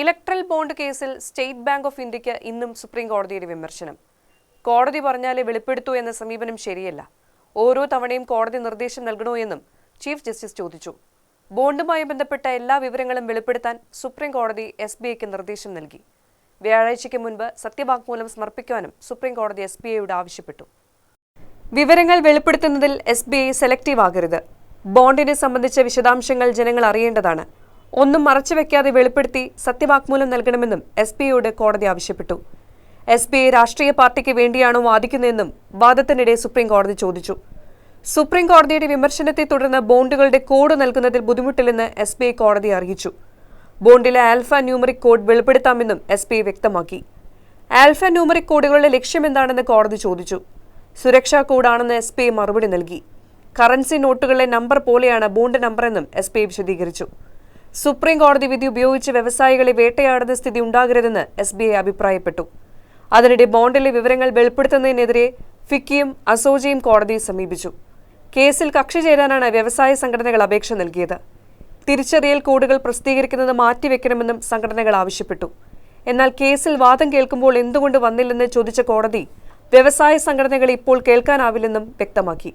Electoral bond കേസിൽ state bank of ഇന്ത്യയ്ക്ക് ഇന്നും സുപ്രീം കോടതിയുടെ വിമർശനം. കോടതി പറഞ്ഞാലേ വെളിപ്പെടുത്തൂ എന്ന സമീപനം ശരിയല്ല. ഓരോ തവണയും കോടതി നിർദ്ദേശം നൽകണോ എന്നും ചീഫ് ജസ്റ്റിസ് ചോദിച്ചു. ബോണ്ടുമായി ബന്ധപ്പെട്ട എല്ലാ വിവരങ്ങളും വെളിപ്പെടുത്താൻ സുപ്രീം കോടതി എസ് ബി ഐക്ക് നിർദ്ദേശം നൽകി. വ്യാഴാഴ്ചയ്ക്ക് മുൻപ് സത്യവാങ്മൂലം സമർപ്പിക്കാനും സുപ്രീം കോടതി എസ് ബി ആവശ്യപ്പെട്ടു. വിവരങ്ങൾ വെളിപ്പെടുത്തുന്നതിൽ എസ് ബി ഐ സെലക്റ്റീവ് ആകരുത്. ബോണ്ടിനെ സംബന്ധിച്ച വിശദാംശങ്ങൾ ജനങ്ങൾ അറിയേണ്ടതാണ്. ഒന്നും മറച്ചുവെക്കാതെ വെളിപ്പെടുത്തി സത്യവാങ്മൂലം നൽകണമെന്നും എസ് പിയോട് കോടതി ആവശ്യപ്പെട്ടു. എസ് പി രാഷ്ട്രീയ പാർട്ടിക്ക് വേണ്ടിയാണോ വാദിക്കുന്നതെന്നും വാദത്തിനിടെ സുപ്രീം കോടതി ചോദിച്ചു. സുപ്രീം കോടതിയുടെ വിമർശനത്തെ തുടർന്ന് ബോണ്ടുകളുടെ കോഡ് നൽകുന്നതിൽ ബുദ്ധിമുട്ടില്ലെന്ന് എസ് ബി ഐ കോടതിയെ അറിയിച്ചു. ബോണ്ടിലെ ആൽഫ ന്യൂമറിക് കോഡ് വെളിപ്പെടുത്താമെന്നും എസ് പി ഐ വ്യക്തമാക്കി. ആൽഫ ന്യൂമറിക് കോഡുകളുടെ ലക്ഷ്യമെന്താണെന്ന് കോടതി ചോദിച്ചു. സുരക്ഷാ കോഡാണെന്ന് എസ് പി ഐ മറുപടി നൽകി. കറൻസി നോട്ടുകളിലെ നമ്പർ പോലെയാണ് ബോണ്ട് നമ്പറെന്നും എസ് പി ഐ വിശദീകരിച്ചു. സുപ്രീം കോടതി വിധി ഉപയോഗിച്ച് വ്യവസായികളെ വേട്ടയാടുന്ന സ്ഥിതി ഉണ്ടാകരുതെന്ന് എസ് ബി ഐ അഭിപ്രായപ്പെട്ടു. അതിനിടെ ബോണ്ടിലെ വിവരങ്ങൾ വെളിപ്പെടുത്തുന്നതിനെതിരെ ഫിക്കിയും അസോജയും കോടതിയെ സമീപിച്ചു. കേസിൽ കക്ഷി ചേരാനാണ് വ്യവസായ സംഘടനകൾ അപേക്ഷ നൽകിയത്. തിരിച്ചറിയൽ കോഡുകൾ പ്രസിദ്ധീകരിക്കുന്നത് മാറ്റിവെക്കണമെന്നും സംഘടനകൾ ആവശ്യപ്പെട്ടു. എന്നാൽ കേസിൽ വാദം കേൾക്കുമ്പോൾ എന്തുകൊണ്ട് വന്നില്ലെന്ന് ചോദിച്ച കോടതി വ്യവസായ സംഘടനകൾ ഇപ്പോൾ കേൾക്കാനാവില്ലെന്നും വ്യക്തമാക്കി.